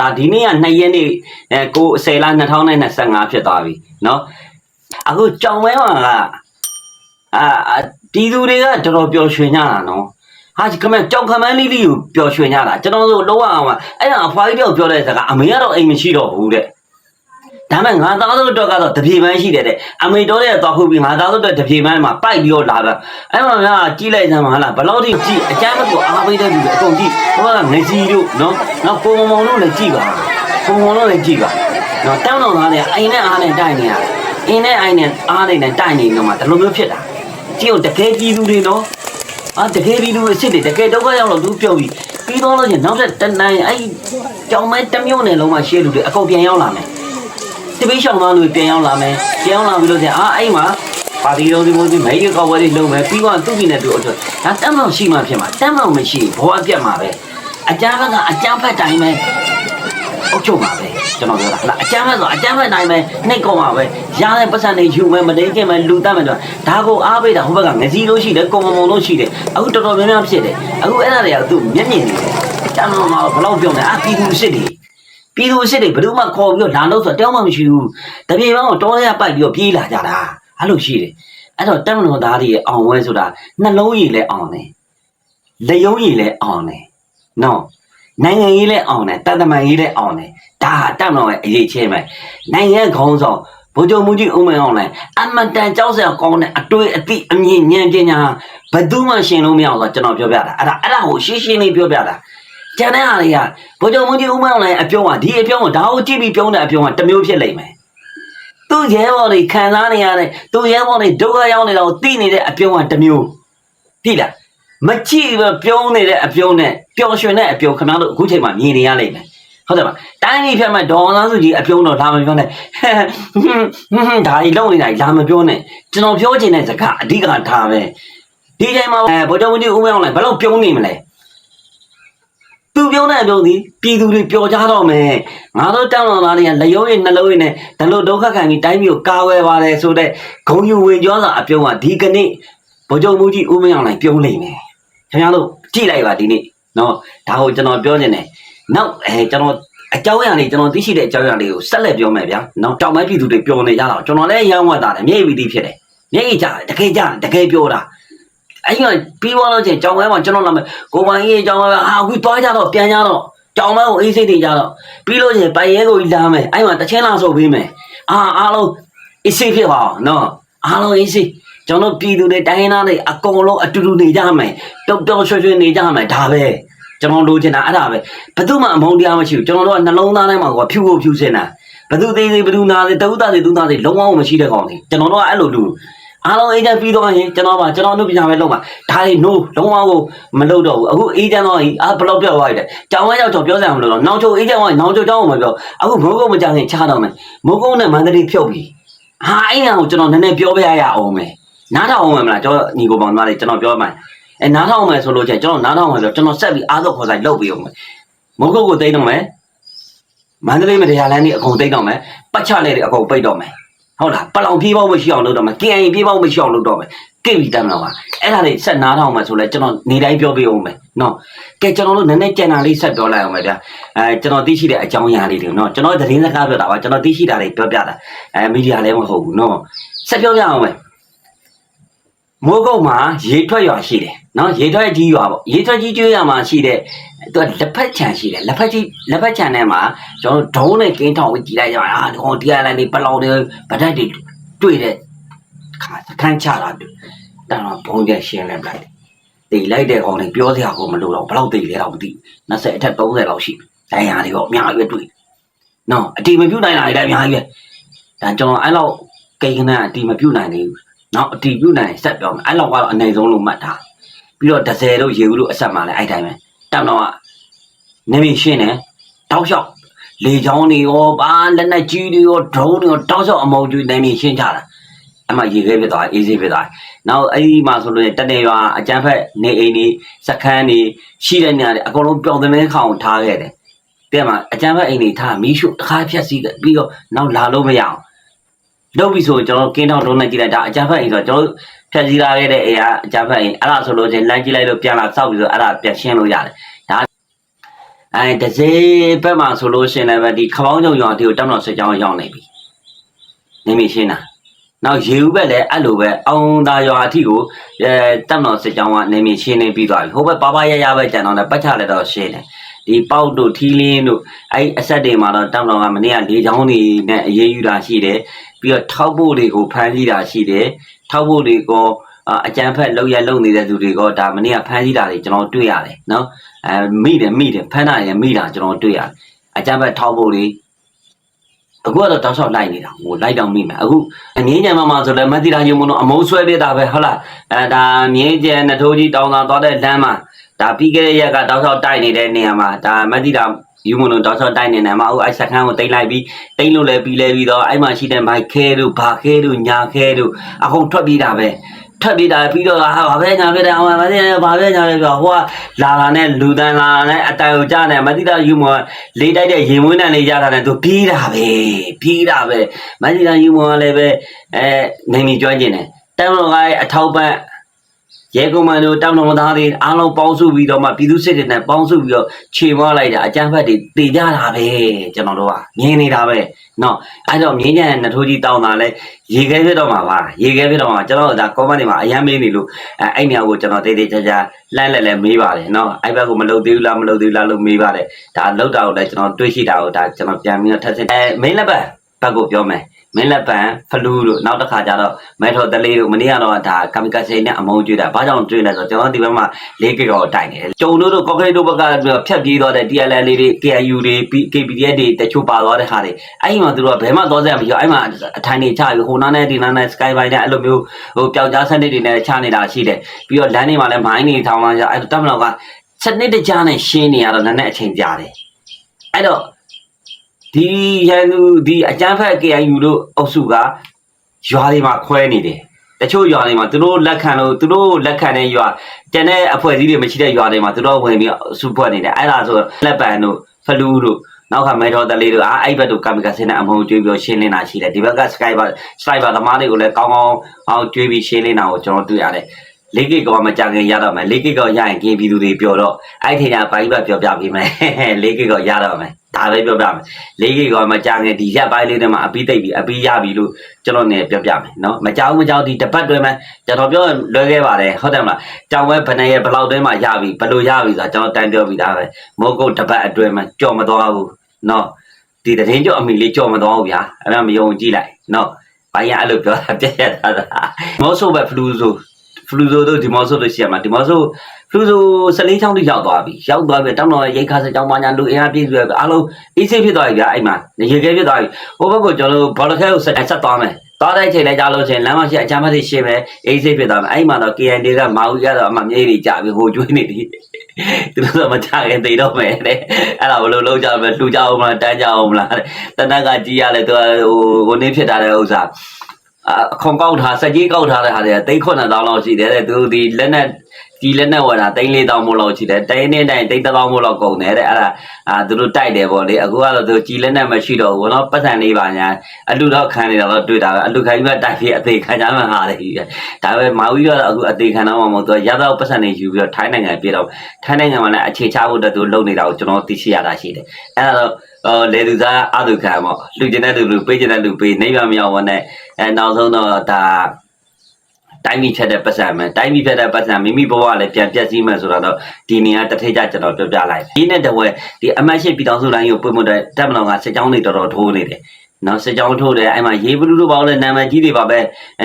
ဒါဒီနေ့က2ရက်နေ့အဲကို10လ2025ဖြစ်သွားပြီเนาะအခုကြောင်မဲမှာကအာအာတီသူတွေကတော်တော်ပျော်ရွှင်ကြတာနော်ဟာခမကြောင်ခမန်းလေးလေးကိုပျော်ရွှင်ကြတာကျွန်တော်တို့လုံးဝအောင်ပါအဲ့ဒါအဖွားကြီးတော့ပြောတဲ့စကားအမေကတော့အိမ်မရှိတော့ဘူးတဲ့ ဒါမဲ့ငါသားတို့တော့ကတော့တပြေပန်းရှိတယ်တဲ့အမေတော်ရဲ့သွားခုပြီးငါသားတို့တော့တပြေပန်းမှာပိုက်ပြီးတော့လာတာအဲ့မှာကကြီးလိုက်စမ်းပါလားဘယ်လောက်ထိကြည့်အကျမ်းမကိုအားပေးတဲ့လူတွေအကုန်ကြည့်ဟိုကငကြီးတို့နော်နော်ပုံမုံတို့လည်းကြည့်ပါပုံမုံတို့လည်းကြည့်ပါနော်တောင်းတော်သားတွေအိမ်နဲ့အားနဲ့တိုက်နေရအင်းနဲ့အိမ်နဲ့အားနဲ့တိုက်နေတော့မှဒီလိုမျိုးဖြစ်တာကြည့်အောင်တကယ်ကြီးသူတွေနော်အာတကယ်ဒီလူအစ်စ်တွေတကယ်ဒုက္ခရောက်လို့သူပြုတ်ပြီးပြီးတော့လို့ချင်းနောက်ထပ်တနိုင်အဲ့ကြောင်မဲတစ်မျိုးနဲ့လုံးဝရှေ့လူတွေအကုန်ပြန်ရောက်လာမယ် တပိရှောင်းသားလူပြန်ရောက်လာမယ်ပြန်ရောက်လာပြီးလို့ဆိုရင်အာအဲ့မှာပါတီလုံးဒီမိုဒီမဲရကောက်ဝဲလေးလုံးမယ်ပြီးတော့သူ့ပြည်နဲ့သူ့အတွက်ဒါတမ်းမှရှိမှဖြစ်မှာတမ်းမှမရှိဘောအပြတ်မှာပဲအကြမ်းဘက်ကအကြမ်းဖက်တိုင်းပဲအုတ်ချုပ်ပါပဲကျွန်တော်ပြောတာဟလားအကြမ်းဖက်ဆိုအကြမ်းဖက်တိုင်းပဲနှိတ်ကုန်ပါပဲရတဲ့ပတ်စံတွေယူမယ်မတိန်ခင်မယ်လူတတ်မယ်တော့ဒါကိုအားပေးတာဟိုဘက်ကငစီလို့ရှိတယ်ကုံမုံလို့ရှိတယ်အခုတော်တော်များများဖြစ်တယ်အခုအဲ့ဒါတွေကသူ့မျက်မြင်နေတယ်တမ်းမှမဘလောက်ပြောနေအာပြည်သူစစ်တွေ ပြည်သူစစ်တွေဘယ်သူမှခေါ်ပြီးတော့လာလို့ဆိုတော့တယောက်မှမရှိဘူးတပြေပေါင်းတော့တောထဲကပိုက်ပြီးတော့ပြေးလာကြတာအဲ့လိုရှိတယ်အဲ့တော့တက်မတော်သားတွေရဲ့အောင်ဝဲဆိုတာနှလုံးရည်လည်းအောင်တယ်လက်ယုံရည်လည်းအောင်တယ်နော်နိုင်ငံရေးလည်းအောင်တယ်တသမန်ရေးလည်းအောင်တယ်ဒါတက်မတော်ရဲ့အရေးချင်းပဲနိုင်ငံခေါင်းဆောင်ဗိုလ်ချုပ်မူကြီးဦးမင်းအောင်လည်းအမတန်ကြောက်စရာကောင်းတဲ့အတွေ့အသည့်အမြင့်ဉာဏ်ပညာဘယ်သူမှရှင်လို့မရအောင်ဆိုတော့ကျွန်တော်ပြောပြတာအဲ့ဒါအဲ့ဒါကိုရှင်းရှင်းလေးပြောပြတာ ကျန်တဲ့အားတွေကဘုံကြုံမကြီးဦးမောင်လည်းအပြုံးကဒီအပြုံးကဒါကိုကြည့်ပြီးပြုံးတဲ့အပြုံးကတစ်မျိုးဖြစ်လိမ့်မယ်။သူ့ရဲဘော်တွေခံစားနေရတဲ့သူ့ရဲဘော်တွေဒုက္ခရောက်နေတာကိုသိနေတဲ့အပြုံးကတစ်မျိုးပြီလားမကြည့်ပဲပြုံးနေတဲ့အပြုံးနဲ့ပျော်ရွှင်တဲ့အပြုံးခင်ဗျားတို့အခုချိန်မှာမြင်နေရလိမ့်မယ်။ဟုတ်တယ်မလားတိုင်းပြည်ဖြတ်မဲ့ဒေါ်အောင်ဆန်းစုကြည်အပြုံးတော့ဒါမပြောနဲ့ဟဲ့ဟွန်းဟွန်းဒါကြီးလုံးနေတာကြီးဒါမပြောနဲ့ကျွန်တော်ပြောချင်တဲ့စကားအဓိကဒါပဲဒီချိန်မှာအဲဗိုလ်ချုပ်မကြီးဦးမောင်လည်းဘယ်လောက်ပြုံးနေမလဲ သူပြောတဲ့အပြုံးဒီပြည်သူတွေပျော်ကြတော့မယ်ငါတို့တောင်းတော်သားတွေကလျုံးရဲ့နှလုံးရဲ့နဲ့ဒါလို့ဒုက္ခခံပြီးတိုင်းပြည်ကိုကာဝယ်ပါတယ်ဆိုတဲ့ဂုံယူဝင်ကြောစာအပြုံးကဒီကနေ့ဗိုလ်ချုပ်မှုကြီးဦးမင်းအောင်လိုက်ပြုံးလိမ့်မယ်ခင်ဗျားတို့ကြည့်လိုက်ပါဒီနေ့နော်ဒါကိုကျွန်တော်ပြောနေတယ်နောက်အဲကျွန်တော်အကြောင်းအရာလေးကျွန်တော်သိရှိတဲ့အကြောင်းအရာလေးကိုဆက်လက်ပြောမယ်ဗျာနော်တောင်ပိုင်းပြည်သူတွေပျော်နေကြတော့ကျွန်တော်လည်းရမ်းဝတ်တာတယ်မျက်ရည်ပြီးဖြစ်တယ်မျက်ရည်ကြတယ်တကယ်ကြတယ်တကယ်ပြောတာ အဲ့ဒီကပြီးသွားတော့ချင်းကြောင်ဝဲမှာကျွန်တော်လာမယ်ကိုပိုင်ကြီးကြောင်ဝဲဟာအခုသွားကြတော့ပြန်ကြတော့ကြောင်ဝဲကိုအေးစိတ်တွေကြတော့ပြီးလို့ချင်းပိုင်ရဲကိုလာမယ်အဲ့မှာတချင်းလာဆိုပေးမယ်အာအားလုံးအေးစိတ်ဖြစ်ပါအောင်နော်အားလုံးအေးစိတ်ကျွန်တော်ပြည်သူတွေတိုင်းရင်းသားတွေအကုန်လုံးအတူတူနေကြမယ်တောက်တောက်ရွှွှွှနေကြမယ်ဒါပဲကျွန်တော်လိုချင်တာအဲ့ဒါပဲဘယ်သူမှအမုန်းတရားမရှိဘူးကျွန်တော်တို့ကနှလုံးသားထဲမှာကဖြူဖို့ဖြူစင်တာဘယ်သူသေးသေးဘယ်သူနာသေးတဝုသားသေးသူသားသေးလုံးဝမရှိတဲ့ကောင်တွေကျွန်တော်တို့ကအဲ့လိုလူ အားလုံးအေဂျင့်ပြီးတော့ရင်ကျွန်တော်ပါကျွန်တော်တို့ပညာပဲလုပ်ပါဒါတွေ no လုံးဝကိုမလုပ်တော့ဘူးအခုအေဂျင့်တော့အာဘလောက်ပြောက်သွားတယ်ကြောင်ဝဲရောက်တော့ပြောစရာမလိုတော့နောက်ချုပ်အေဂျင့်ကနောက်ချုပ်ကြောင်းကိုမပြောအခုမိုးကုတ်မကြခင်ချတော့မယ်မိုးကုတ်နဲ့မန္တလေးဖြုတ်ပြီဟာအဲ့ဒါကိုကျွန်တော်နည်းနည်းပြောပြရအောင်မယ်နားထောင်အောင်မယ်မလားကျွန်တော်ညီကိုပေါင်းသားလေးကျွန်တော်ပြောမှအဲနားထောင်မယ်ဆိုလို့ချင်းကျွန်တော်နားထောင်မယ်ဆိုကျွန်တော်ဆက်ပြီးအားထုတ်ခေါ်ဆိုင်လုပ်ပြီးအောင်မယ်မိုးကုတ်ကိုသိမ်းတော့မယ်မန္တလေးမတရားလမ်းကြီးအကုန်သိမ်းတော့မယ်ပတ်ချလေးတွေအကုန်ပိတ်တော့မယ် ဟုတ်လားပလောင်ပြေးပေါက်မရှိအောင်လုပ်တော့မယ် KN ပြေးပေါက်မရှိအောင်လုပ်တော့မယ်ကိတ်ပြီးတမ်းတော့ပါအဲ့ဒါလေးဆက်နားထောင်မယ်ဆိုလဲကျွန်တော်နေတိုင်းပြောပြအောင်မယ်နော်ကဲကျွန်တော်တို့နည်းနည်းကြံတာလေးဆက်ပြောလိုက်အောင်မယ်ဗျာအဲကျွန်တော်သိရှိတဲ့အကြောင်းအရာလေးတွေနော်ကျွန်တော်သတင်းစကားပြောတာပါကျွန်တော်သိရှိတာတွေပြောပြတာအဲမီဒီယာလည်းမဟုတ်ဘူးနော်ဆက်ပြောပြအောင်မယ်မိုးကုတ်မှာရေထွက်ရွာရှိတယ်နော်ရေထွက်ကြီးရွာပေါ့ရေထွက်ကြီးကျွေးရွာမှာရှိတဲ့သူကလက်ဖက်ခြံရှိတယ်လက်ဖက်ကြီးလက်ဖက်ခြံထဲမှာကျွန်တော်ဒုံးနဲ့ကင်းထောင်ပြီးကြည့်လိုက်ကြအာဒီကောင်တရားလိုက်နေပလောင်တွေဗဒတ်တွေတွေ့တဲ့ခါခန်းချတာတွေ့တန်တော့ဘုံကျရှင်းလိုက်လိုက်တေလိုက်တဲ့ကောင်တွေပြောစရာကိုမလိုတော့ဘယ်လောက်တေလဲတော့မသိဘူး20အထက်30လောက်ရှိဒိုင်ယာတွေရောအများကြီးပဲတွေ့နော်အတီမပြုတ်နိုင်တာတွေလည်းအများကြီးပဲဒါကျွန်တော်အဲ့လောက်ကိန်းကနအတီမပြုတ်နိုင်သေးဘူးနော်အတီပြုတ်နိုင်ဆက်ပြောမယ်အဲ့လောက်ကတော့အနေဆုံးလို့မှတ်ထားပြီးတော့10တို့ရေဦးတို့အဆက်မှလည်းအဲ့တိုင်းပဲ တက်တော့ကနေမရှင်းတယ်တောက်လျှောက်လေချောင်းတွေရောဘာလက်နက်ကြီးတွေရောဒရုန်းတွေရောတောက်လျှောက်အမောင်ကျွေးနေမရှင်းကြတာအမှရေခဲဖြစ်သွားအေးစေးဖြစ်သွားနောက်အဲ့ဒီမှာဆိုလို့တက်နေရွာအကျန်းဖက်နေအိမ်တွေစခန်းတွေရှိတဲ့နေရာတွေအကုန်လုံးပျော်တဲ့ခေါင်ထားခဲ့တယ်တဲ့မှာအကျန်းဖက်အိမ်တွေထားမီးရှို့တစ်ခါဖြတ်စီးပြီးတော့နောက်လာလို့မရအောင်လုပ်ပြီဆိုကျွန်တော်ကင်းထောက်လုံးနဲ့ကြည့်လိုက်ဒါအကျန်းဖက်အိမ်ဆိုကျွန်တော် ဖြတ်စည်းလာခဲ့တဲ့အိမ်ကအကျန်းဖက်အိမ်အဲ့ဒါဆိုလို့ချင်းလမ်းကြည့်လိုက်လို့ပြန်လာစောက်ပြီးဆိုအဲ့ဒါပြန်ရှင်းလို့ရတယ်အဲတစေဘက်မှာဆိုလို့ရှရင်လည်းပဲဒီခပေါင်းကြုံရွာတီကိုတက်မတော်စစ်ကြောင်းရောက်နေပြီနေမရှင်းတာနောက်ရေဦးဘက်လည်းအဲ့လိုပဲအောင်သာရွာအထိကိုအဲတက်မတော်စစ်ကြောင်းကနေမရှင်းနေပြီးသွားပြီဟိုဘက်ပါပါရရပဲကြံတော့လည်းပတ်ချလည်းတော့ရှင်းတယ်ဒီပေါက်တို့ထီလင်းတို့အဲ့အဆက်တွေမှာတော့တက်မတော်ကမနေ့ကလေးချောင်းတွေနဲ့အေးအေးယူတာရှိတယ် ပြီးတော့ထောက်ဖို့တွေကိုဖမ်းဆီးတာရှိတယ်ထောက်ဖို့တွေကိုအာအကြံဖက်လောက်ရလုံနေတဲ့သူတွေကဒါမနေ့ကဖမ်းဆီးတာတွေကျွန်တော်တွေ့ရတယ်နော်အဲမိတယ်မိတယ်ဖမ်းတာရမိတာကျွန်တော်တွေ့ရတယ်အကြံဖက်ထောက်ဖို့တွေအခုကတော့တောက်လျှောက်လိုက်နေတာဟိုလိုက်တော့မိမယ်အခုအငင်းကြံမှာမှာဆိုလည်းမသိတာယူမလို့အမုန်းဆွဲပြတာပဲဟုတ်လားအဲဒါမြင်းကျန်နထိုးကြီးတောင်းတာသွားတဲ့လမ်းမှာဒါပြီးခဲ့တဲ့ရက်ကတောက်လျှောက်တိုက်နေတဲ့နေရာမှာဒါမသိတာ ယူမလို့တောက်လျှောက်တိုက်နေတယ်မှာအခုအဲ့စခန်းကိုတိတ်လိုက်ပြီးတိတ်လို့လည်းပြီးလဲပြီးတော့အဲ့မှာရှိတဲ့မိုက်ခဲတို့ဘာခဲတို့ညာခဲတို့အကုန်ထွက်ပြေးတာပဲထပ်ပြီးတာပြီးတော့ဟာဘာပဲညာဖြစ်တယ်အောင်မသိတယ်ဘာပဲညာလဲပြောဟိုကလာလာနဲ့လူတန်းလာလာနဲ့အတိုင်ကိုကြားနေမသိတာယူမလေးတိုက်တဲ့ရင်မွေးတန်လေးကြားတာနဲ့သူပြေးတာပဲပြေးတာပဲမသိတာယူမကလည်းပဲအဲနေနေကျွမ်းကျင်တယ်တမ်းတော်ကအထောက်ပံ့ ရဲကွန်မန်တို့တောင်တော်သားတွေအားလုံးပေါင်းစုပြီးတော့မှပြည်သူစစ်တွေနဲ့ပေါင်းစုပြီးတော့ခြေမွားလိုက်တာအကြမ်းဖက်တွေတည်ကြတာပဲကျွန်တော်တို့ကမြင်နေတာပဲเนาะအဲ့တော့မြင်းညံနထိုးကြီးတောင်းတာလဲရေခဲဖြစ်တော့မှာပါရေခဲဖြစ်တော့မှာကျွန်တော်တို့ဒါ comment တွေမှာအရင်မေးနေလို့အဲအဲ့နေရာကိုကျွန်တော်တေးသေးချာချာလှမ်းလဲလဲမေးပါတယ်เนาะအဲ့ဘက်ကိုမလုပ်သေးဘူးလားမလုပ်သေးဘူးလားလို့မေးပါတယ်ဒါလောက်တာကိုလည်းကျွန်တော်တွေးရှိတာကိုဒါကျွန်တော်ပြန်ပြီးတော့ထပ်စစ်အဲ main လက်ဘက်ဘက်ကိုပြောမယ် မင်းလက်ပံဖလူးတို့နောက်တစ်ခါကျတော့မဲထော်တလေးတို့မနေ့ကတော့ဒါကမီကဆေနဲ့အမုံကျွေးတာဘာကြောင့်ကျွေးလဲဆိုတော့ကျွန်တော်ဒီဘက်မှာ၄ကီရောတိုင်တယ်ကျုံတို့တို့ကော့ကရိတ်တို့ဘက်ကဖြတ်ပြေးသွားတဲ့ TLL လေးတွေ KIU တွေ KPDF တွေတချို့ပါသွားတဲ့ဟာတွေအဲ့ဒီမှာသူတို့ကဘယ်မှသွားစရာမရှိဘူးအဲ့မှာအထိုင်နေချပြီးဟိုနားနဲ့ဒီနားနဲ့ Sky by နဲ့အဲ့လိုမျိုးဟိုပျောက်ကြားစနစ်တွေနဲ့ချနေတာရှိတယ်ပြီးတော့လမ်းတွေမှာလည်းမိုင်းတွေထောင်လာကြအဲ့တော့တက်မလို့ကစနစ်တကျနဲ့ရှင်းနေရတော့နည်းနည်းအချိန်ကြာတယ်အဲ့တော့ ဒီရန်သူဒီအကြမ်းဖက် KIU တို့အုပ်စုကရွာတွေမှာခွဲနေတယ်တချို့ရွာတွေမှာသူတို့လက်ခံလို့သူတို့လက်ခံတဲ့ရွာကျန်တဲ့အဖွဲ့အစည်းတွေမရှိတဲ့ရွာတွေမှာသူတို့ဝင်ပြီးစုဖွဲ့နေတယ်အဲ့ဒါဆိုလက်ပံတို့ဖလူးတို့နောက်ကမဲတော်တလေးတို့အားအဲ့ဘက်တို့ကမီကစင်းနဲ့အမုံကျွေးပြီးရှင်းလင်းတာရှိတယ်ဒီဘက်က Skyper Skyper သမားတွေကိုလည်းကောင်းကောင်းအောင်ကျွေးပြီးရှင်းလင်းတာကိုကျွန်တော်တွေ့ရတယ်၄ဂိတ်ကမကြခင်ရတော့မယ်၄ဂိတ်ကရရင်ကင်းပြည်သူတွေပြောတော့အဲ့ထင်ညာပိုင်းဘက်ပြောပြပေးမယ်၄ဂိတ်ကရတော့မယ် ဒါပဲပြောပြမယ်၄ဂိတ်ကမကြခင်ဒီရက်ပိုင်းလေးထဲမှာအပီးသိပ်ပြီးအပီးရပြီလို့ကျွန်တော်နေပြောပြမယ်နော်မကြောက်မကြောက်ဒီတပတ်တွဲမှာကျွန်တော်ပြောလွဲခဲ့ပါတယ်ဟုတ်တယ်မလားကြောင်ဝဲဘဏ္ဍရဲ့ဘလောက်တွဲမှာရပြီဘလို့ရပြီဆိုတာကျွန်တော်တန်ပြောပြီးသားပဲမိုးကုတ်တပတ်အတွဲမှာကြော်မသွားဘူးနော်ဒီတရင်ကြောအမိလေးကြော်မသွားဘူးဗျာအဲ့ဒါမယုံကြည့်လိုက်နော်ဘာရအဲ့လိုပြောတာပြည့်ရတာမောဆိုပဲဖလူဆို ဖလူဆိုတို့ဒီမောဆိုတို့ရှိရမှာဒီမောဆိုဖလူဆို14ချောင်းတိရောက်သွားပြီရောက်သွားပြီတောင်းတော်ရိတ်ခါစကြောင်းမညာလူအင်အားပြည့်စုံအားလုံးအေးဆေးဖြစ်သွားပြီဗျာအဲ့မှာရေခဲဖြစ်သွားပြီဟိုဘက်ကကျွန်တော်တို့ဘောလခဲကိုဆက်ဆက်သွားမယ်သွားတဲ့ချိန်လည်းကြားလို့ချင်းလမ်းမရှိအချမ်းမသိရှင်းမယ်အေးဆေးဖြစ်သွားမယ်အဲ့မှာတော့ KND ကမာဦးရတော့အမှမြေးတွေကြပြီဟိုကျွေးနေတယ်သူတို့ကမချခင်သိတော့မယ်တဲ့အဲ့ဒါဘယ်လိုလုပ်ကြမလဲလှူကြအောင်မလားတန်းကြအောင်မလားတနက်ကကြီးရလဲသူဟိုဟိုနေဖြစ်တာတဲ့ဥစ္စာ အခွန်ကောက်ထားစက်ကြီးကောက်ထားတဲ့ဟာတွေတိတ်ခွနဲ့တောင်းလောက်ရှိတယ်တဲ့သူဒီလက်နဲ့ဒီလက်နဲ့ဝယ်တာတိတ်လေးတောင်းမို့လောက်ရှိတယ်တိုင်းနဲ့တိုင်းတိတ်တောင်းမို့လောက်ကုန်တယ်တဲ့အဲ့ဒါအာသူတို့တိုက်တယ်ပေါ့လေအခုကတော့သူကြည်လက်နဲ့မရှိတော့ဘူးနော်ပတ်စံလေးပါညာအလူတော့ခံနေတာတော့တွေ့တာပဲအလူခိုင်းကတိုက်ပြီးအသေးခံကြမှဟာတယ်ဒါပဲမာဝီကတော့အခုအသေးခံတော့မှမဟုတ်သူရတော့ပတ်စံနေယူပြီးတော့ထိုင်းနိုင်ငံပြေတော့ထိုင်းနိုင်ငံမှာလည်းအခြေချဖို့အတွက်သူလုပ်နေတာကိုကျွန်တော်သိရှိရတာရှိတယ်အဲ့ဒါတော့အော်လေသူသားအတုခံပေါ့လူကျင်တဲ့လူလူပေးကျင်တဲ့လူပေးနေပါမရောက်ဘောနဲ့အဲနောက်ဆုံးတော့ဒါ တိုင်းပြည်ဖြတ်တဲ့ပတ်စံမယ်တိုင်းပြည်ဖြတ်တဲ့ပတ်စံမိမိဘဝလည်းပြန်ပြည့်စည်မယ်ဆိုတော့ဒီနေရာတစ်ထိပ်ကျကျွန်တော်ပြောပြလိုက်ဒီနဲ့တဝဲဒီအမတ်ရှိပြည်တော်စုတိုင်းကိုပွင့်မတဲ့တက်မတော်ကစစ်ကြောင်းတွေတော်တော်ထိုးနေတယ် နော်စစ်ကြောင်းထိုးတယ်အဲ့မှာရေးဘလူးတို့ပေါ့လဲနာမည်ကြီးတွေပါပဲ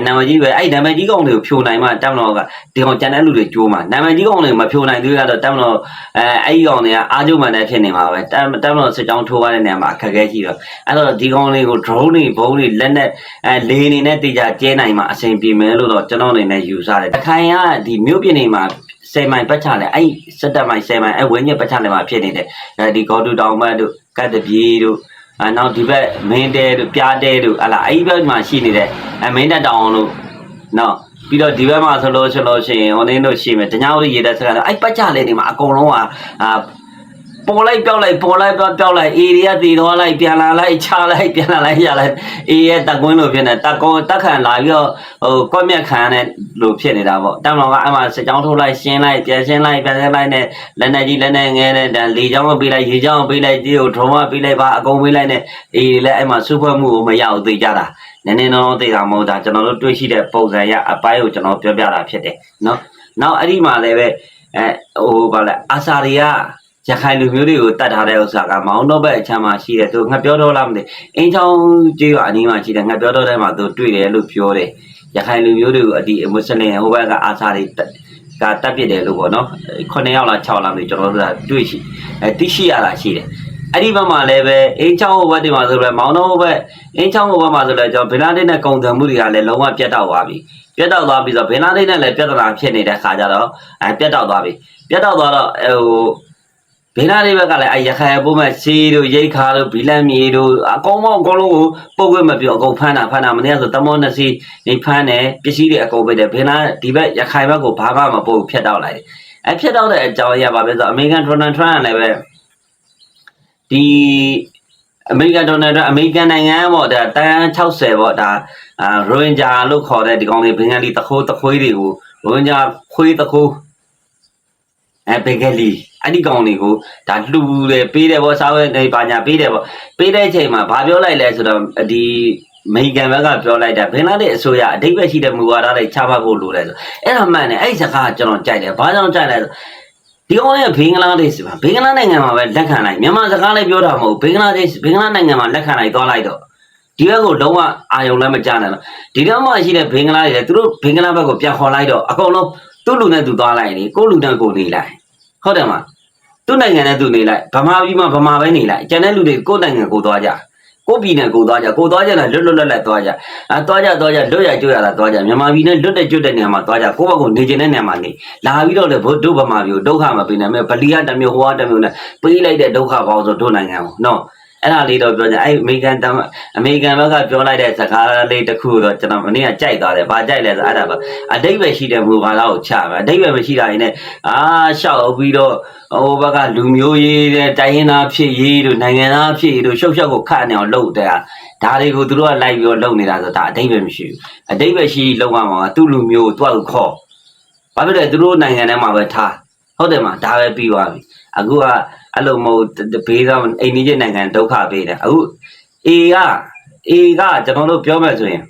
နာမည်ကြီးပဲအဲ့နာမည်ကြီးကောင်တွေကိုဖြိုနိုင်မှတက်မတော်ကဒီကောင်ကြံတဲ့လူတွေကြိုးမှာနာမည်ကြီးကောင်တွေမဖြိုနိုင်သေးတော့တက်မတော်အဲအဲ့ဒီကောင်တွေကအားကျုံမှန်တဲ့ဖြစ်နေမှာပဲတက်တက်မတော်စစ်ကြောင်းထိုးရတဲ့နေရာမှာအခက်အခဲရှိတော့အဲ့တော့ဒီကောင်တွေကို drone တွေဘုံတွေလက်နဲ့အဲလေနေနဲ့တေချာကျဲနိုင်မှာအဆင်ပြေမယ်လို့တော့ကျွန်တော်အနေနဲ့ယူဆတယ်တခိုင်ကဒီမြို့ပြင်နေမှာဆယ်မိုင်ပတ်ချလဲအဲ့စက်တက်မိုင်ဆယ်မိုင်အဲ့ဝင်းညက်ပတ်ချလဲမှာဖြစ်နေတယ်အဲဒီဂေါ်တူတောင်ဘတ်တို့ကတ်တပြေတို့ အဲနောက်ဒီဘက်မင်းတဲတို့ပြားတဲတို့ဟလာအဲ့ဒီဘက်မှာရှိနေတဲ့အမင်းတက်တောင်တို့နော်ပြီးတော့ဒီဘက်မှာဆိုလို့ဆိုလို့ရှိရင်ဟိုနင်းတို့ရှိမယ်တညာဝရီရေတက်စကားအဲ့ပတ်ချလဲနေမှာအကုန်လုံးကအာ ပေါ်လိုက်ပြောက်လိုက်ပေါ်လိုက်ပြောက်ပြောက်လိုက်အေရီကတည်သွားလိုက်ပြန်လာလိုက်ချလိုက်ပြန်လာလိုက်ရလိုက်အေးရဲ့တက်ကွင်းလိုဖြစ်နေတက်ကွန်းတက်ခံလာပြီးတော့ဟိုကွက်မြက်ခံတဲ့လိုဖြစ်နေတာပေါ့တမန်တော်ကအမှစစ်ကြောင်းထုတ်လိုက်ရှင်းလိုက်ပြန်ရှင်းလိုက်ပြန်ရှင်းလိုက်နဲ့လက်နဲ့ကြီးလက်နဲ့ငဲနဲ့ဒါလေချောင်းပေးလိုက်ရေချောင်းပေးလိုက်ဒီကိုဒရုန်းမပေးလိုက်ပါအကုန်ပေးလိုက်နဲ့အေးလည်းအဲ့မှာစူဖွဲ့မှုကိုမရအောင်သိကြတာနည်းနည်းတော့သိတာမဟုတ်တာကျွန်တော်တို့တွေ့ရှိတဲ့ပုံစံရအပိုင်းကိုကျွန်တော်ပြောပြတာဖြစ်တယ်နော်နောက်အဲ့ဒီမှာလည်းပဲအဲဟိုဘာလဲအာစာတွေက ရခိုင်လူမျိုးတွေကိုတတ်ထားတဲ့ဥစ္စာကမောင်တော့ဘက်အချမ်းမှာရှိတယ်သူငှက်ပြောတော့လားမသိအင်းချောင်းကျေးရွာအနီးမှာရှိတယ်ငှက်ပြောတော့ထဲမှာသူတွေ့တယ်လို့ပြောတယ်ရခိုင်လူမျိုးတွေကိုအဒီမွတ်စလင်ဟိုဘက်ကအာစာတွေကတက်ပစ်တယ်လို့ပေါ့နော်9ယောက်လား6လားမသိကျွန်တော်တို့ကတွေ့ရှိအဲသိရှိရတာရှိတယ်အဲ့ဒီဘက်မှာလည်းပဲအင်းချောင်းဟိုဘက်ဒီမှာဆိုလည်းမောင်တော့ဟိုဘက်အင်းချောင်းဟိုဘက်မှာဆိုလည်းကျွန်တော်ဗီလာဒိတ်နဲ့ကုံတံမှုတွေကလည်းလုံးဝပြတ်တော့သွားပြီပြတ်တော့သွားပြီဆိုတော့ဗီလာဒိတ်နဲ့လည်းပြတ်တာဖြစ်နေတဲ့ခါကြတော့အဲပြတ်တော့သွားပြီပြတ်တော့သွားတော့ဟို ဘေးနားလေးဘက်ကလည်းအဲရခိုင်ပုံမဲ့စီးတို့ရိတ်ခါတို့ဘီလန်မြေတို့အကောင်မောင်းအကောင်လုံးကိုပုတ်ခွင့်မပြောအကုန်ဖမ်းတာဖမ်းတာမနေ့ကဆိုတမောနှစ်စီးနေဖမ်းတယ်ပစ္စည်းတွေအကုန်ပိတ်တယ်ဘေးနားဒီဘက်ရခိုင်ဘက်ကိုဘာမှမပုတ်ဘူးဖျက်တော့လိုက်တယ်အဲဖျက်တော့တဲ့အကြောင်းအရာပါပဲဆိုအမေရိကန်ဒေါ်နယ်ထရန့်ကလည်းပဲဒီအမေရိကန်ဒေါ်နယ်ထရန့်အမေရိကန်နိုင်ငံပေါ့ဒါတန်60ပေါ့ဒါအာရိုဟင်ဂျာလို့ခေါ်တဲ့ဒီကောင်တွေဘင်္ဂလီတခိုးတခွေးတွေကိုရိုဟင်ဂျာခွေးတခိုးအဲဘေဂယ်လီ အဲ့ဒီကောင်တွေကိုဒါလှူတယ်ပေးတယ်ပေါ့စားဝဲနေပါညာပေးတယ်ပေါ့ပေးတဲ့အချိန်မှာဘာပြောလိုက်လဲဆိုတော့ဒီအမေရိကန်ဘက်ကပြောလိုက်တာဘင်္ဂလားဒေ့ရှ်အစိုးရအတိတ်ပဲရှိတဲ့မူဝါဒတွေချမှတ်ဖို့လိုတယ်ဆိုအဲ့ဒါမှန်တယ်အဲ့ဒီစကားကကျွန်တော်ကြိုက်တယ်ဘာကြောင့်ကြိုက်လဲဆိုဒီကောင်ရဲ့ဘင်္ဂလားဒေ့ရှ်မှာဘင်္ဂလားနိုင်ငံမှာပဲလက်ခံလိုက်မြန်မာစကားလည်းပြောတာမဟုတ်ဘင်္ဂလားဒေ့ရှ်ဘင်္ဂလားနိုင်ငံမှာလက်ခံလိုက်သွားလိုက်တော့ဒီဘက်ကိုလုံးဝအာယုံလည်းမကြနဲ့တော့ဒီတော့မှရှိတဲ့ဘင်္ဂလားတွေလည်းသူတို့ဘင်္ဂလားဘက်ကိုပြန်ခေါ်လိုက်တော့အကုန်လုံးသူ့လူနဲ့သူသွားလိုက်နေကိုယ့်လူနဲ့ကိုယ်နေလိုက်ဟုတ်တယ်မ သူ့နိုင်ငံနဲ့သူနေလိုက်ဗမာပြည်မှာဗမာပဲနေလိုက်ကျန်တဲ့လူတွေကိုယ့်နိုင်ငံကိုသွားကြကိုယ့်ပြည်နယ်ကိုသွားကြကိုသွားကြတာလွတ်လွတ်လပ်လပ်သွားကြအဲသွားကြသွားကြလွတ်ရကျွတ်ရတာသွားကြမြန်မာပြည်နဲ့လွတ်တဲ့ကျွတ်တဲ့နေရာမှာသွားကြကိုယ့်ဘက်ကိုနေကျင်တဲ့နေရာမှာနေလာပြီးတော့လေဘုဒ္ဓဗမာပြည်ကိုဒုက္ခမပေးနိုင်မဲ့ဗလီကတစ်မျိုးဟိုကတစ်မျိုးနဲ့ပေးလိုက်တဲ့ဒုက္ခပေါင်းဆိုတို့နိုင်ငံကိုနော် အဲ့ဒါလေးတော့ပြောကြအဲ့အမေရိကန်တမအမေရိကန်ဘက်ကပြောလိုက်တဲ့စကားလေးတစ်ခုတော့ကျွန်တော်မနေ့ကကြိုက်သွားတယ်။ဘာကြိုက်လဲဆိုအဲ့ဒါပါအတိတ်ပဲရှိတဲ့မူဘာသာကိုချမယ်အတိတ်ပဲမရှိတာရင်လည်းအာရှောက်ပြီးတော့ဟိုဘက်ကလူမျိုးရေးတဲ့တိုင်းရင်းသားဖြစ်ရေးတို့နိုင်ငံသားဖြစ်ရေးတို့ရှုပ်ရှုပ်ကိုခတ်နေအောင်လုပ်တဲ့ဒါတွေကိုသူတို့ကလိုက်ပြီးတော့လုပ်နေတာဆိုဒါအတိတ်ပဲမရှိဘူးအတိတ်ပဲရှိလုပ်ရမှာကသူ့လူမျိုးကိုသူ့ကိုခေါ်ဘာဖြစ်လဲသူတို့နိုင်ငံထဲမှာပဲထားဟုတ်တယ်မဒါပဲပြီးသွားပြီအခုက အဲ့လိုမဟုတ်ဘေးတော့အိန္ဒိယနိုင်ငံဒုက္ခပေးတယ်အခု A က A ကကျွန်တော်တို့ပြောမယ်ဆိုရင်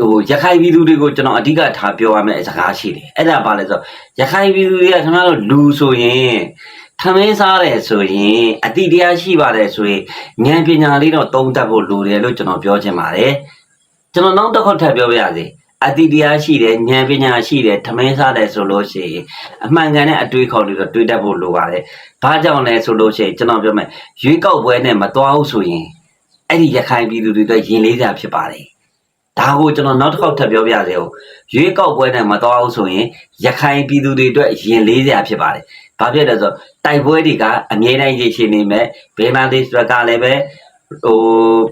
ဟိုရခိုင်ပြည်သူတွေကိုကျွန်တော်အဓိကထားပြောရမယ့်စကားရှိတယ်အဲ့ဒါဘာလဲဆိုတော့ရခိုင်ပြည်သူတွေကခင်ဗျားတို့လူဆိုရင်ထမင်းစားတယ်ဆိုရင်အတိတရားရှိပါတယ်ဆိုရင်ဉာဏ်ပညာလေးတော့သုံးတတ်ဖို့လိုတယ်လို့ကျွန်တော်ပြောချင်ပါတယ်ကျွန်တော်နောက်တစ်ခေါက်ထပ်ပြောပြရစီ အတိတရားရှိတယ်ဉာဏ်ပညာရှိတယ်ထမင်းစားတယ်ဆိုလို့ရှိရင်အမှန်ကန်တဲ့အတွေးခေါ်တွေတော့တွေးတတ်ဖို့လိုပါတယ်။ဘာကြောင့်လဲဆိုလို့ရှိရင်ကျွန်တော်ပြောမယ်ရွေးကောက်ပွဲနဲ့မတော်ဘူးဆိုရင်အဲ့ဒီရခိုင်ပြည်သူတွေတော့ရင်လေးကြဖြစ်ပါတယ်။ဒါကိုကျွန်တော်နောက်တစ်ခေါက်ထပ်ပြောပြစေဦး။ရွေးကောက်ပွဲနဲ့မတော်ဘူးဆိုရင်ရခိုင်ပြည်သူတွေအတွက်ရင်လေးကြဖြစ်ပါတယ်။ဘာဖြစ်လဲဆိုတော့တိုက်ပွဲတွေကအမြဲတမ်းရရှိနေမဲ့ဘင်္ဂလားဒေ့ရှ်ဘက်ကလည်းပဲဟို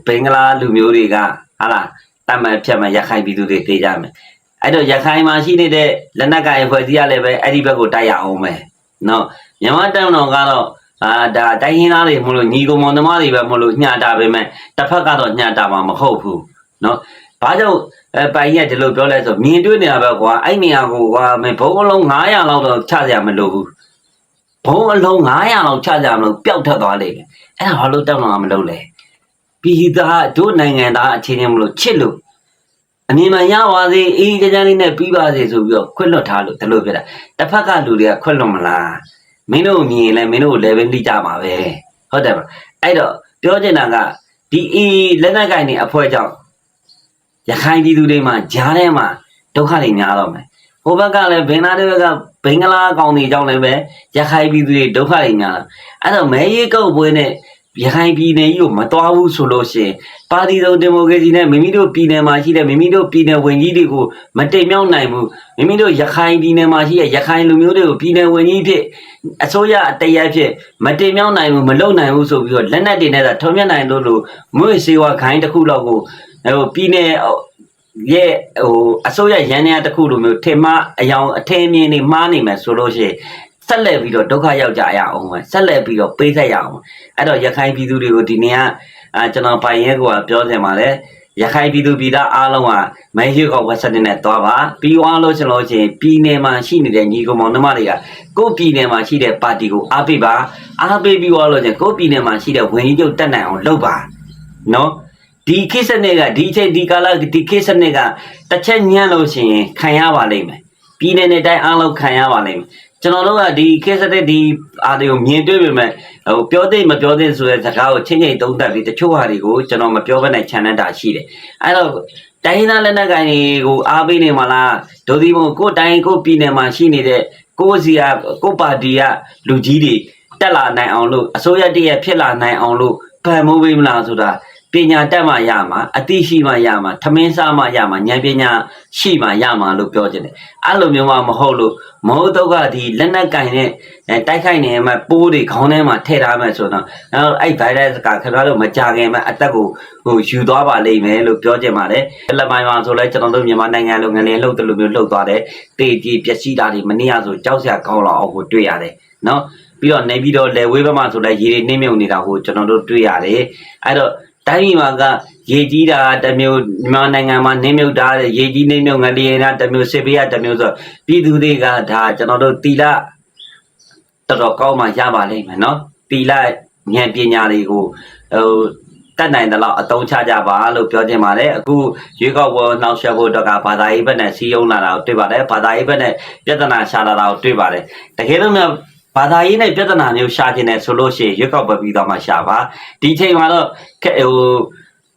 ဘင်္ဂလားလူမျိုးတွေကဟာလား တတ်မှတ်ဖြတ်မှတ်ရခိုင်ပြည်သူတွေသိကြမယ်အဲ့တော့ရခိုင်မှာရှိနေတဲ့လက်နက်ကင်ဖွဲ့စည်းရလည်းပဲအဲ့ဒီဘက်ကိုတိုက်ရအောင်မယ်နော်မြန်မာတန်တော်ကတော့အာဒါတိုင်းရင်းသားတွေမလို့ညီကောင်မောင်နှမတွေပဲမလို့ညှတာပဲမဲ့တစ်ဖက်ကတော့ညှတာမှာမဟုတ်ဘူးနော်ဘာကြောင့်အဲပိုင်ရက်ဒီလိုပြောလဲဆိုမြင်တွေ့နေတာပဲကွာအဲ့နေရာကိုကွာမင်းဘုံအလုံး900လောက်တော့ချကြမလို့ဘူးဘုံအလုံး900လောက်ချကြမလို့ပျောက်ထွက်သွားလိမ့်မယ်အဲ့ဒါဘာလို့တောင်းတော့မလုပ်လဲ ပြည်သားတို့နိုင်ငံသားအချင်းချင်းမလို့ချစ်လို့အမြင်မှန်ရပါစေအေးကြမ်းကြမ်းလေးနဲ့ပြီးပါစေဆိုပြီးတော့ခွတ်လွတ်ထားလို့ဒီလိုပြတာတစ်ဖက်ကလူတွေကခွတ်လွတ်မလားမင်းတို့မြင်ရင်လည်းမင်းတို့ level လိကြမှာပဲဟုတ်တယ်ပါအဲ့တော့ပြောချင်တာကဒီအေးလက်နက်ကင်တွေအဖွဲကြောင့်ရခိုင်ပြည်သူတွေမှာဂျားထဲမှာဒုက္ခတွေများတော့မယ်ဟိုဘက်ကလည်းဘင်္ဂလားဒေ့ရှ်ဘက်ကဘင်္ဂလားကောင်တွေကြောင့်လည်းပဲရခိုင်ပြည်သူတွေဒုက္ခတွေများတာအဲ့တော့မဲရီကုတ်ပွဲနဲ့ ရခိုင်ပြည်နယ်ကြီးကိုမတော်ဘူးဆိုလို့ရှိရင်ပါတီစုံဒီမိုကရေစီနဲ့မိမိတို့ပြည်နယ်မှာရှိတဲ့မိမိတို့ပြည်နယ်ဝင်ကြီးတွေကိုမတိမ်မြောက်နိုင်ဘူးမိမိတို့ရခိုင်ပြည်နယ်မှာရှိတဲ့ရခိုင်လူမျိုးတွေကိုပြည်နယ်ဝင်ကြီးဖြစ်အစိုးရအတရားဖြစ်မတိမ်မြောက်နိုင်ဘူးမလုံနိုင်ဘူးဆိုပြီးတော့လက်နက်တွေနဲ့သာထုံမြက်နိုင်လို့လို့မွေးစေဝါခိုင်းတစ်ခုလောက်ကိုဟိုပြည်နယ်ရဲ့ဟိုအစိုးရရန်နေတစ်ခုလိုမျိုးထင်မအယောင်အထင်းမြင်နေမှားနေမယ်ဆိုလို့ရှိရင် ဆက်လက်ပြီးတော့ဒုက္ခရောက်ကြရအောင်ပဲဆက်လက်ပြီးတော့ပေးဆက်ရအောင်အဲ့တော့ရခိုင်ပြည်သူတွေကိုဒီနေ့ကအာကျွန်တော်ပိုင်ရဲကိုပြောစင်ပါတယ်ရခိုင်ပြည်သူပြည်သားအားလုံးကမဲရွေးကောက်ဝက်စက်နဲ့တွားပါပြီးသွားလို့ကျွန်တော်ချင်းပြည်နယ်မှာရှိနေတဲ့ညီကောင်မောင်နှမတွေကကိုယ့်ပြည်နယ်မှာရှိတဲ့ပါတီကိုအားပေးပါအားပေးပြီးသွားလို့ချင်းကိုယ့်ပြည်နယ်မှာရှိတဲ့ဝန်ကြီးချုပ်တက်နိုင်အောင်လုပ်ပါနော်ဒီခေတ်စနစ်ကဒီအချိန်ဒီကာလဒီခေတ်စနစ်ကတစ်ချက်ညံ့လို့ရှိရင်ခံရပါလိမ့်မယ်ပြည်နယ်နဲ့တိုင်းအားလုံးခံရပါလိမ့်မယ် ကျွန်တော်တို့ကဒီခေတ်စနစ်ဒီအားတွေကိုမြင်တွေ့ပေမဲ့ဟိုပြောသိမပြောသိဆိုတဲ့စကားကိုချင်းချင်းသုံးသပ်ပြီးတချို့ဟာတွေကိုကျွန်တော်မပြောဘဲနဲ့ခြံနှံ့တာရှိတယ်အဲ့တော့တိုင်းရင်းသားလက်နက်ကိုင်တွေကိုအားပေးနေမှာလားဒိုဒီမိုကိုယ်တိုင်းကိုယ်ပြည်နယ်မှာရှိနေတဲ့ကိုယ်စီကကိုယ်ပါတီကလူကြီးတွေတက်လာနိုင်အောင်လို့အစိုးရတည်းရဖြစ်လာနိုင်အောင်လို့ဖန်မိုးပေးမလားဆိုတာ ပညာတက်မှရမှာအသိရှိမှရမှာထမင်းစားမှရမှာဉာဏ်ပညာရှိမှရမှာလို့ပြောချင်တယ်အဲ့လိုမျိုးမှမဟုတ်လို့မဟုတ်တော့ကဒီလက်နက်ကင်နဲ့အဲတိုက်ခိုက်နေမှပိုးတွေခေါင်းထဲမှာထည့်ထားမှဆိုတော့အဲ့အဲ့ virus ကခင်ဗျားတို့မကြခင်မှအသက်ကိုဟိုယူသွားပါလိမ့်မယ်လို့ပြောချင်ပါတယ်လက်ပိုင်းမှာဆိုလဲကျွန်တော်တို့မြန်မာနိုင်ငံလိုငလင်းလှုပ်တယ်လို့မျိုးလှုပ်သွားတယ်တေကြီးပျက်စီးတာတွေမနေ့ကဆိုကြောက်စရာကောင်းလောက်အောင်ကိုတွေ့ရတယ်နော်ပြီးတော့နေပြီးတော့လေဝေးဘက်မှာဆိုလဲရေတွေနှင်းမြုံနေတာကိုကျွန်တော်တို့တွေ့ရတယ်အဲ့တော့ တိုင်းပြည်မှာကရေကြီးတာတစ်မျိုးမြန်မာနိုင်ငံမှာနှင်းမြုပ်တာရေကြီးနှင်းမြုံငလျင်တာတစ်မျိုးစစ်ပေးရတစ်မျိုးဆိုပြည်သူတွေကဒါကျွန်တော်တို့တီလာတော်တော်ကောင်းမှရပါလိမ့်မယ်နော်တီလာဉာဏ်ပညာတွေကိုဟိုတတ်နိုင်တဲ့လောက်အသုံးချကြပါလို့ပြောချင်ပါတယ်အခုရွေးကောက်ပွဲနှောက်ယှက်ဖို့တော့ကဘာသာရေးဘက်နဲ့စီးယုံလာတာကိုတွေ့ပါတယ်ဘာသာရေးဘက်နဲ့ပြဿနာရှာလာတာကိုတွေ့ပါတယ်တကယ်လို့များ ဘာသာရေးနဲ့ပြဿနာမျိုးရှာခြင်းနဲ့ဆိုလို့ရှိရင်ရွေးကောက်ပွဲပြီးတော့မှရှာပါဒီချိန်မှာတော့ဟို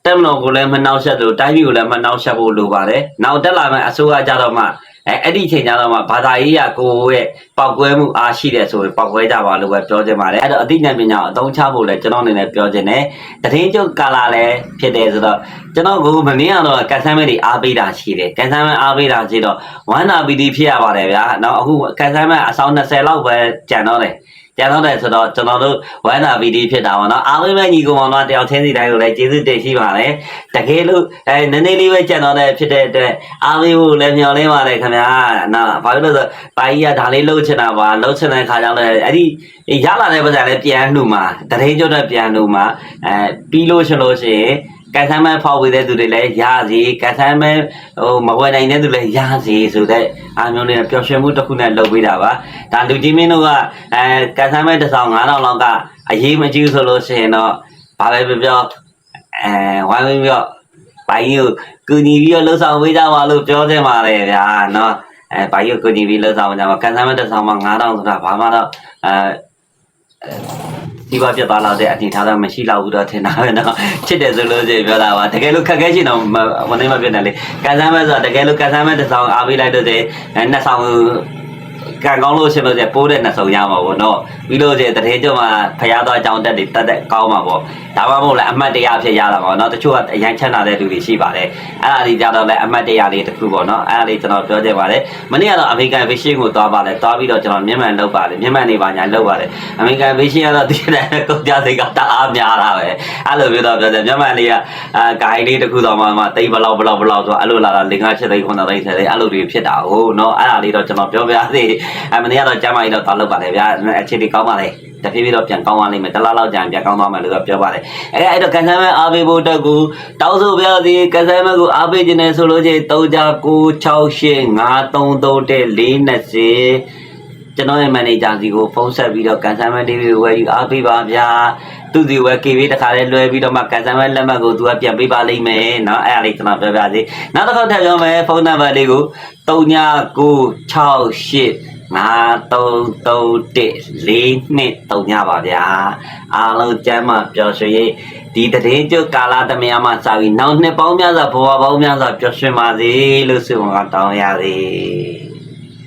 တက်မလို့ကိုလည်းမနှောက်ယှက်လို့တိုင်းပြည်ကိုလည်းမနှောက်ယှက်ဖို့လိုပါတယ်နောက်တက်လာမယ့်အစိုးရကြတော့မှ အဲအဲ့ဒီချိန်ကျတော့မှဘာသာရေးရကိုရဲ့ပောက်ကွဲမှုအားရှိတယ်ဆိုရင်ပောက်ကွဲကြပါလို့ပဲပြောချင်ပါတယ်အဲ့တော့အသိဉာဏ်ပညာကိုအသုံးချဖို့လည်းကျွန်တော်အနေနဲ့ပြောချင်တယ်တရင်ကျုပ်ကာလာလည်းဖြစ်တယ်ဆိုတော့ကျွန်တော်ကမနေ့ကတော့ကန်ဆန်းမဲတွေအားပေးတာရှိတယ်ကန်ဆန်းမဲအားပေးတာရှိတော့ဝမ်းနာပီတီဖြစ်ရပါတယ်ဗျာနောက်အခုကန်ဆန်းမဲအဆောင်20လောက်ပဲကျန်တော့တယ် ကျန်တော့တယ်ဆိုတော့ကျွန်တော်တို့ဝမ်းနာပီတီဖြစ်တာပေါ့နော်အားပေးမဲ့ညီကောင်တော့တယောက်ချင်းစီတိုင်းကိုလည်းကျေးဇူးတင်ရှိပါတယ်တကယ်လို့အဲနည်းနည်းလေးပဲကျန်တော့တယ်ဖြစ်တဲ့အတွက်အားပေးဖို့လည်းမျှော်လင့်ပါတယ်ခင်ဗျာနော်ဘာလို့လဲဆိုပါကြီးကဒါလေးလှုပ်ချင်တာပါလှုပ်ချင်တဲ့ခါကျတော့လည်းအဲ့ဒီရလာတဲ့ပတ်စံလည်းပြန်နှုမှာတရင်ကျုပ်တော့ပြန်နှုမှာအဲပြီးလို့ရှင်လို့ရှိရင် ကန်ဆန်းမဲဖောက်ဝေတဲ့သူတွေလည်းရစီကန်ဆန်းမဲဟိုမဝယ်နိုင်တဲ့သူလည်းရစီဆိုတဲ့အားမျိုးလေးနဲ့ပျော်ရွှင်မှုတစ်ခုနဲ့လုပ်ပေးတာပါဒါလူကြီးမင်းတို့ကအဲကန်ဆန်းမဲတစ်ဆောင်9000လောက်ကအရေးမကြီးဆိုလို့ရှိရင်တော့ဘာပဲပြောပြောအဲဝိုင်းဝန်းပြောဘိုင်းကိုကူညီပြီးတော့လှုပ်ဆောင်ပေးကြပါလို့ပြောတင်ပါတယ်ဗျာနော်အဲဘိုင်းကိုကူညီပြီးလှုပ်ဆောင်ကြပါကန်ဆန်းမဲတစ်ဆောင်မှာ9000ဆိုတာဘာမှတော့အဲ ဒီဘာပြတ်သွားလာတဲ့အနေထားတော့မရှိတော့ဘူးတော့ထင်တာပဲနော်ချစ်တယ်ဆိုလို့ရှိရင်ပြောတာပါတကယ်လို့ခက်ခဲချင်တော့မနေမပြတ်နဲ့လေကန်ဆမ်းမဲ့ဆိုတော့တကယ်လို့ကန်ဆမ်းမဲ့တစ်ဆောင်အားပေးလိုက်တော့တဲ့နှစ်ဆောင် ကံကောင်းလို့ရှိလို့ကျပိုးတဲ့နှစ်စုံရမှာပေါ့နော်ပြီးလို့ကျတထေးကျော်မှာဖျားသွားအကြောင်းတက်တွေတက်တက်ကောင်းမှာပေါ့ဒါမှမဟုတ်လည်းအမတ်တရားဖြစ်ရတာပေါ့နော်တချို့ကအရန်ချမ်းသာတဲ့လူတွေရှိပါတယ်အဲ့ဒါလေးကြတော့လည်းအမတ်တရားလေးတစ်ခုပေါ့နော်အဲ့ဒါလေးကျွန်တော်ပြောချင်ပါတယ်မနေ့ကတော့အမေရိကန်ဗီရှင်ကိုသွားပါတယ်သွားပြီးတော့ကျွန်တော်မြန်မာလောက်ပါတယ်မြန်မာနေပါညာလောက်ပါတယ်အမေရိကန်ဗီရှင်ကတော့တကယ်လည်းကုန်ကြစိတ်ကတအားများတာပဲအဲ့လိုမျိုးတော့ပြောတယ်မြန်မာလေးကအာဂိုင်းလေးတစ်ခုတော့မှမသိဘလောက်ဘလောက်ဘလောက်ဆိုအဲ့လိုလာတာ၄၅ချက်သိန်း9သိန်း10သိန်းအဲ့လိုတွေဖြစ်တာဟုတ်နော်အဲ့ဒါလေးတော့ကျွန်တော်ပြောပြသေးအမနေ့ကတော့ကျမ်းမာကြီးတော့သွားလောက်ပါတယ်ဗျာအခြေအနေကောင်းပါလေတဖြည်းဖြည်းတော့ပြန်ကောင်းသွားလိမ့်မယ်တလားလောက်ကြာပြန်ကောင်းသွားမယ်လို့ပြောပါတယ်အဲအဲ့တော့ကန်ဆယ်မဲအားပေးဖို့အတွက်ကိုတောင်းဆိုပြသည်ကန်ဆယ်မဲကိုအားပေးခြင်းနဲ့ဆိုလို့ချင်း3ကြ968533420ကျွန်တော်ရဲ့မန်နေဂျာစီကိုဖုန်းဆက်ပြီးတော့ကန်ဆယ်မဲ TV ဝယ်ယူအားပေးပါဗျာသူစီဝယ် KB တခါလေးလွှဲပြီးတော့မှကန်ဆယ်မဲလက်မှတ်ကိုသူကပြန်ပေးပါလိမ့်မယ်เนาะအဲ့ဒါလေးကျွန်တော်ပြောပြစီနောက်တစ်ခေါက်ထပ်ပြောမယ်ဖုန်းနံပါတ်လေးကို 3968 9331ညပါဗျာအားလုံးကျမ်းမာပျော်ရွှင်ရေးဒီတည်င်းကျုပ်ကာလာသမယမှာစာပြီးနောက်နှစ်ပေါင်းများစွာဘဝပေါင်းများစွာပျော်ရွှင်ပါစေလို့ဆုမတောင်းရသည်